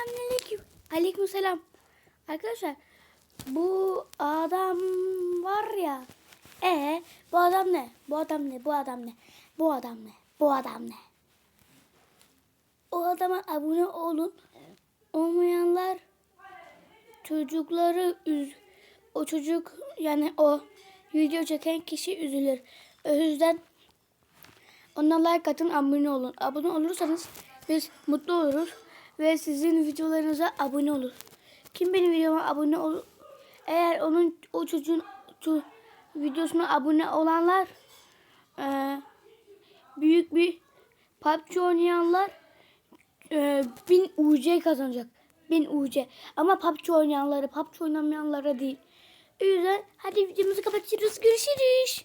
Selamünaleyküm. Aleykümselam. Arkadaşlar bu adam var ya. E bu adam ne? Bu adam ne? Bu adam ne? Bu adam ne? Bu adam ne? O adama abone olun. Olmayanlar çocukları üz o çocuk yani o video çeken kişi üzülür. O yüzden ona like atın abone olun. Abone olursanız biz mutlu oluruz ve sizin videolarınıza abone olur. Kim benim videoma abone ol eğer onun o çocuğun ço- videosuna abone olanlar eee, büyük bir PUBG oynayanlar eee 1000 UC kazanacak. 1000 UC. Ama PUBG oynayanları, PUBG oynamayanlara değil. O yüzden hadi videomuzu kapatıyoruz. Görüşürüz.